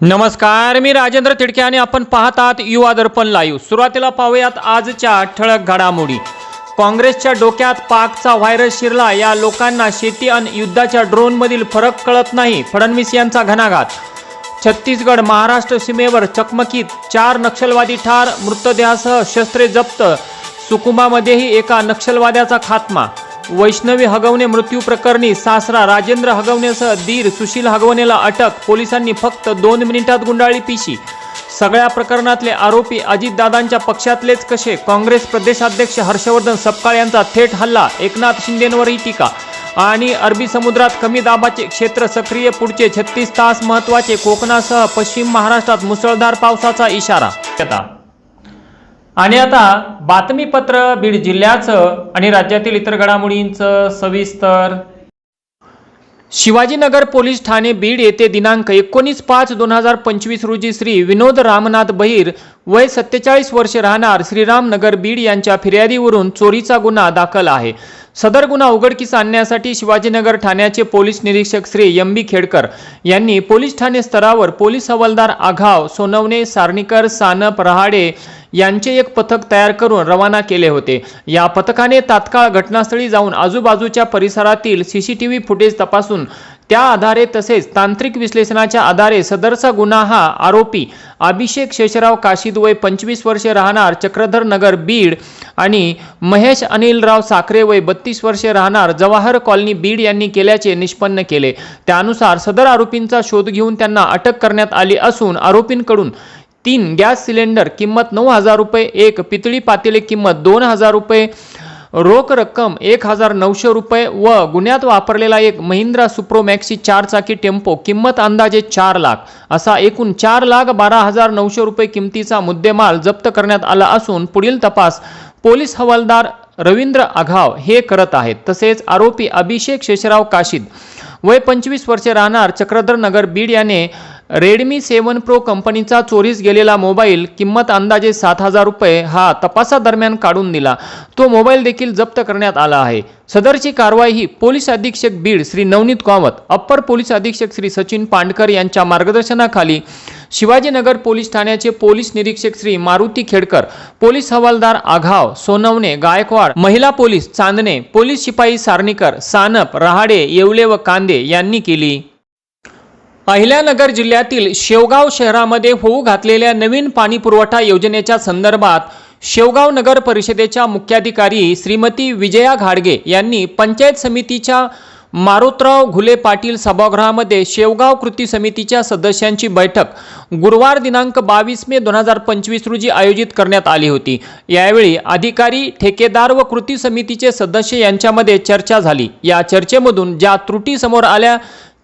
नमस्कार मी राजेंद्र तिडके आणि आपण पाहतात आहात युवा दर्पण लाईव्ह सुरुवातीला पाहूयात आजच्या ठळक घडामोडी. काँग्रेसच्या डोक्यात पाकचा व्हायरस शिरला या लोकांना शेती आणि युद्धाच्या ड्रोनमधील फरक कळत नाही फडणवीस यांचा घणाघात. छत्तीसगड महाराष्ट्र सीमेवर चकमकीत चार नक्षलवादी ठार मृतदेहासह शस्त्रे जप्त सुकुमामध्येही एका नक्षलवाद्याचा खात्मा वैष्णवी हगवणे मृत्यू प्रकरणी सासरा राजेंद्र हगवणेसह दीर सुशील हगवणेला अटक. पोलिसांनी फक्त दोन मिनिटात गुंडाळी पिशी. सगळ्या प्रकरणातले आरोपी अजितदादांच्या पक्षातलेच कसे? काँग्रेस प्रदेशाध्यक्ष हर्षवर्धन सपकाळ यांचा थेट हल्ला एकनाथ शिंदेंवरही टीका. आणि अरबी समुद्रात कमी दाबाचे क्षेत्र सक्रिय पुढचे छत्तीस तास महत्त्वाचे कोकणासह पश्चिम महाराष्ट्रात मुसळधार पावसाचा इशारा. आणि आता बातमीपत्र बीड जिल्ह्याचं आणि राज्यातील इतर घडामोडींचं सविस्तर. शिवाजीनगर पोलीस ठाणे बीड येथे दिनांक एकोणीस पाच दोन हजार पंचवीस रोजी श्री विनोद रामनाथ बहिर वय सत्तेचाळीस वर्षे राहणार श्रीरामनगर बीड यांच्या फिर्यादीवरून चोरीचा गुन्हा दाखल आहे. सदर गुन्हा उघडकीस आणण्यासाठी शिवाजीनगर ठाण्याचे पोलीस निरीक्षक श्री एम बी खेडकर यांनी पोलीस ठाणे स्तरावर पोलीस हवालदार आघाव सोनवणे सारणीकर सानप रहाडे यांचे एक पथक तयार करून रवाना केले होते. या पथकाने तात्काळ घटनास्थळी जाऊन आजूबाजूच्या परिसरातील सीसीटीव्ही फुटेज तपासून त्या आधारे तसेच तांत्रिक विश्लेषणाच्या आधारे सदरचा गुन्हा हा आरोपी अभिषेक शेषराव काशीद वय पंचवीस वर्षे राहणार चक्रधर नगर बीड आणि महेश अनिलराव साखरे वय बत्तीस वर्षे राहणार जवाहर कॉलनी बीड यांनी केल्याचे निष्पन्न केले. त्यानुसार सदर आरोपींचा शोध घेऊन त्यांना अटक करण्यात आली असून आरोपींकडून तीन गॅस सिलेंडर किंमत नऊ हजार रुपये एक पितळी पातेले किंमत दोन हजार रुपये रोख रक्कम एक हजार नऊशे रुपये व गुन्ह्यात वापरलेला एक महिंद्रा सुप्रो मॅक्सी चार चाकी टेम्पो किंमत अंदाजे चार लाख. असा एकूण चार लाख बारा हजार नऊशे रुपये किमतीचा मुद्देमाल जप्त करण्यात आला असून पुढील तपास पोलीस हवालदार रवींद्र आघाव हे करत आहेत. तसेच आरोपी अभिषेक शेषराव काशीद वय पंचवीस वर्षे राहणार चक्रधर नगर बीड याने रेडमी सेवन प्रो कंपनीचा चोरीस गेलेला मोबाईल किंमत अंदाजे सात हजार रुपये हा तपासादरम्यान काढून दिला. तो मोबाईल देखील जप्त करण्यात आला आहे. सदरची कारवाई ही पोलीस अधीक्षक बीड श्री नवनीत कामत अप्पर पोलीस अधीक्षक श्री सचिन पांडकर यांच्या मार्गदर्शनाखाली शिवाजीनगर पोलीस ठाण्याचे पोलीस निरीक्षक श्री मारुती खेडकर पोलीस हवालदार आघाव सोनवणे गायकवाड महिला पोलीस चांदणे पोलीस शिपाई सारणीकर सानप रहाडे येवले व कांदे यांनी केली. अहिल्यानगर जिल्ह्यातील शेवगाव शहरामध्ये होऊ घातलेल्या नवीन पाणी पुरवठा योजनेच्या संदर्भात शेवगाव नगर परिषदेच्या मुख्याधिकारी श्रीमती विजया घाडगे यांनी पंचायत समितीच्या मारुतराव घुले पाटील सभागृहामध्ये शेवगाव कृती समितीच्या सदस्यांची बैठक गुरुवार दिनांक बावीस मे दोन हजार पंचवीस रोजी आयोजित करण्यात आली होती. यावेळी अधिकारी ठेकेदार व कृती समितीचे सदस्य यांच्यामध्ये चर्चा झाली. या चर्चेमधून ज्या त्रुटी समोर आल्या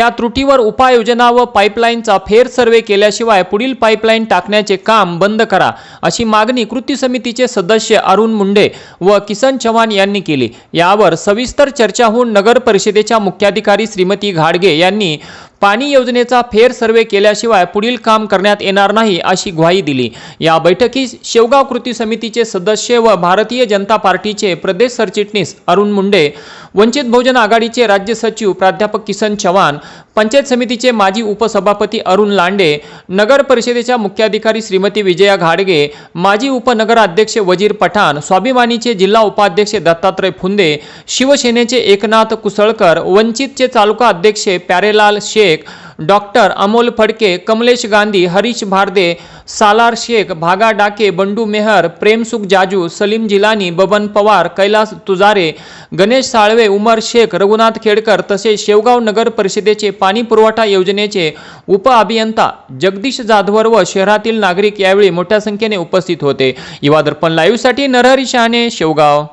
त्या त्रुटीवर उपाययोजना व पाईपलाईनचा फेर सर्वे केल्याशिवाय पुढील पाईपलाईन टाकण्याचे काम बंद करा अशी मागणी कृती समितीचे सदस्य अरुण मुंडे व किसन चव्हाण यांनी केली. यावर सविस्तर चर्चा होऊन नगर परिषदेच्या मुख्याधिकारी श्रीमती घाडगे यांनी पाणी योजनेचा फेर सर्वे केल्याशिवाय पुढील काम करण्यात येणार नाही अशी ग्वाही दिली. या बैठकीस शेवगाव कृती समितीचे सदस्य व भारतीय जनता पार्टीचे प्रदेश सरचिटणीस अरुण मुंडे वंचित बहुजन आघाडीचे राज्य सचिव प्राध्यापक किसन चव्हाण पंचायत समितीचे माजी उपसभापती अरुण लांडे नगर परिषदेच्या मुख्याधिकारी श्रीमती विजया घाडगे माजी उपनगराध्यक्ष वजीर पठाण स्वाभिमानीचे जिल्हा उपाध्यक्ष दत्तात्रय फुंदे शिवसेनेचे एकनाथ कुसळकर वंचितचे तालुका अध्यक्ष प्यारेलाल शेख डॉक्टर अमोल फडके कमलेश गांधी हरीश भारदे सालार शेख भागा डाके बंडू मेहर प्रेमसुख जाजू सलीम जिलानी बबन पवार कैलास तुजारे गणेश साळवे उमर शेख रघुनाथ खेडकर तसेच शेवगाव नगर परिषदेचे पाणी पुरवठा योजनेचे उप अभियंता जगदीश जाधवर व शहरातील नागरिक यावेळी मोठ्या संख्येने उपस्थित होते. युवा दर्पण लाईव्हसाठी नरहरी शहाणे शेवगाव.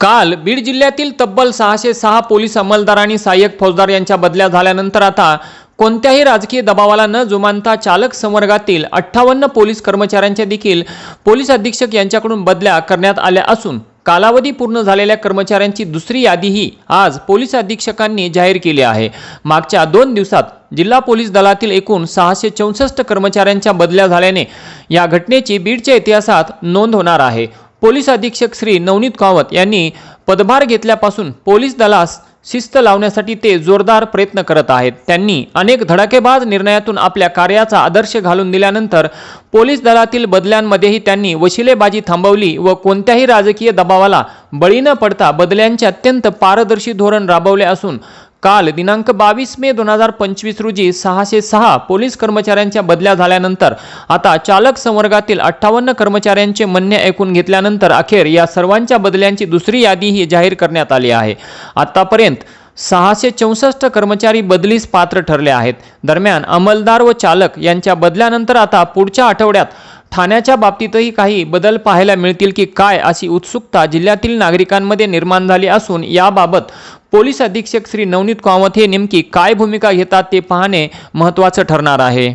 काल बीड जिल्ह्यातील तब्बल सहाशे सहा पोलीस अंमलदार आणि सहाय्यक फौजदार यांच्या बदल्या झाल्यानंतर आता कोणत्याही राजकीय दबावाला न जुमानता चालक संवर्गातील अठ्ठावन्न पोलीस कर्मचाऱ्यांच्या देखील पोलीस अधीक्षक यांच्याकडून बदल्या करण्यात आल्या असून कालावधी पूर्ण झालेल्या कर्मचाऱ्यांची दुसरी यादीही आज पोलीस अधीक्षकांनी जाहीर केली आहे. मागच्या दोन दिवसात जिल्हा पोलीस दलातील एकूण सहाशे चौसष्ट कर्मचाऱ्यांच्या बदल्या झाल्याने या घटनेची बीडच्या इतिहासात नोंद होणार आहे. पोलीस अधीक्षक श्री नवनीत कावत यांनी पदभार घेतल्यापासून पोलीस दलास शिस्त लावण्यासाठी ते जोरदार प्रयत्न करत आहेत. त्यांनी अनेक धडाकेबाज निर्णयातून आपल्या कार्याचा आदर्श घालून दिल्यानंतर पोलीस दलातील बदल्यांमध्येही त्यांनी वशिलेबाजी थांबवली व कोणत्याही राजकीय दबावाला बळी न पडता बदल्यांचे अत्यंत पारदर्शी धोरण राबवले असून काल दिनांक बावीस मे दोन हजार पंचवीस रोजी सहाशे सहा पोलीस कर्मचाऱ्यांच्या बदल्या झाल्यानंतर आता चालक संवर्गातील अठ्ठावन्न कर्मचाऱ्यांचे म्हणणे ऐकून घेतल्यानंतर अखेर या सर्वांच्या बदल्यांची दुसरी यादीही जाहीर करण्यात आली आहे. आतापर्यंत सहाशे चौसष्ट कर्मचारी बदलीस पात्र ठरले आहेत. दरम्यान अंमलदार व चालक यांच्या बदल्यानंतर आता पुढच्या आठवड्यात ठाण्याच्या बाबतीतही काही बदल पाहायला मिळतील की काय अशी उत्सुकता जिल्ह्यातील नागरिकांमध्ये निर्माण झाली असून याबाबत पोलीस अधीक्षक श्री नवनीत कामत हे नेमकी काय भूमिका घेतात ते पाहणे महत्त्वाचं ठरणार आहे.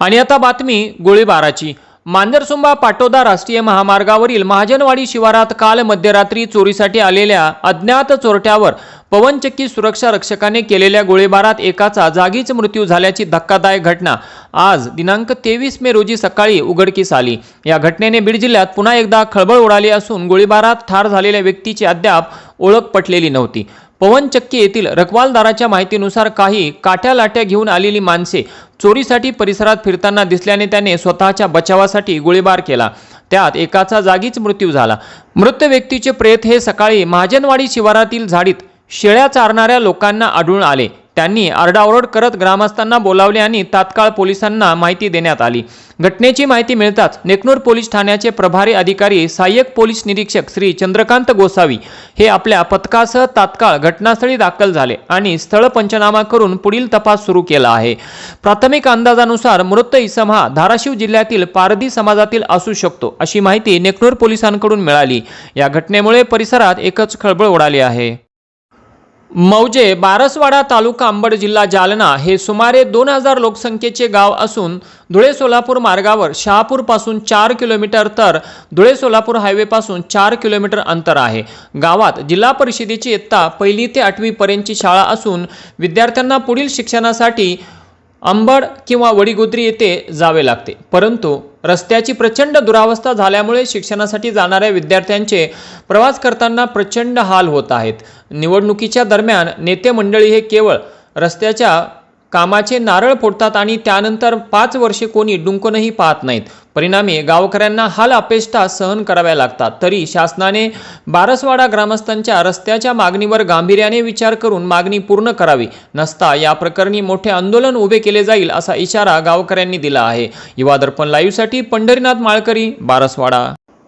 आणि आता बातमी गोळीबाराची. मांजरसुंबा पाटोदा राष्ट्रीय महामार्गावरील महाजनवाडी शिवारात काल मध्यरात्री चोरीसाठी आलेल्या अज्ञात चोरट्यावर पवनचक्की सुरक्षा रक्षकाने केलेल्या गोळीबारात एकाचा जागीच मृत्यू झाल्याची धक्कादायक घटना. आज दिनांक तेवीस मे रोजी सकाळी उघडकीस आली. या घटनेने बीड जिल्ह्यात पुन्हा एकदा खळबळ उडाली असून गोळीबारात ठार झालेल्या व्यक्तीची अद्याप ओळख पटलेली नव्हती. पवनचक्की येथील रखवालदाराच्या माहितीनुसार काही काट्या लाट्या घेऊन आलेली माणसे चोरीसाठी परिसरात फिरताना दिसल्याने त्याने स्वतःच्या बचावासाठी गोळीबार केला. त्यात एकाचा जागीच मृत्यू झाला. मृत व्यक्तीचे प्रेत हे सकाळी महाजनवाडी शिवारातील झाडीत शेळ्या चारणाऱ्या लोकांना आढळून आले. त्यांनी आरडाओरड करत ग्रामस्थांना बोलावले आणि तात्काळ पोलिसांना माहिती देण्यात आली. घटनेची माहिती मिळताच नेकनूर पोलीस ठाण्याचे प्रभारी अधिकारी सहाय्यक पोलीस निरीक्षक श्री चंद्रकांत गोसावी हे आपल्या पथकासह तात्काळ घटनास्थळी दाखल झाले आणि स्थळ पंचनामा करून पुढील तपास सुरू केला आहे. प्राथमिक अंदाजानुसार मृत इसम हा धाराशिव जिल्ह्यातील पारधी समाजातील असू शकतो अशी माहिती नेकनूर पोलिसांकडून मिळाली. या घटनेमुळे परिसरात एकच खळबळ उडाली आहे. मौजे बारसवाडा तालुका अंबड जिल्हा जालना हे सुमारे दोन हजार लोकसंख्येचे गाव असून धुळे सोलापूर मार्गावर शहापूरपासून चार किलोमीटर तर धुळे सोलापूर हायवेपासून चार किलोमीटर अंतर आहे. गावात जिल्हा परिषदेची इयत्ता पहिली ते आठवीपर्यंतची शाळा असून विद्यार्थ्यांना पुढील शिक्षणासाठी अंबड किंवा वडीगोद्री येथे जावे लागते. परंतु रस्त्याची प्रचंड दुरावस्था झाल्यामुळे शिक्षणासाठी जाणाऱ्या विद्यार्थ्यांचे प्रवास करताना प्रचंड हाल होत आहेत. निवडणुकीच्या दरम्यान नेते मंडळी हे केवळ रस्त्याच्या कामाचे नारळ फोडतात आणि त्यानंतर पाच वर्षे कोणी डुंकूनही पाहत नाहीत. परिणामी गावकऱ्यांना हाल अपेष्टा सहन कराव्या लागतात. तरी शासनाने बारसवाडा ग्रामस्थांच्या रस्त्याच्या मागणीवर गांभीर्याने विचार करून मागणी पूर्ण करावी. नसता या प्रकरणी मोठे आंदोलन उभे केले जाईल असा इशारा गावकऱ्यांनी दिला आहे. युवा दर्पण लाईव्हसाठी पंढरीनाथ माळकरी बारसवाडा.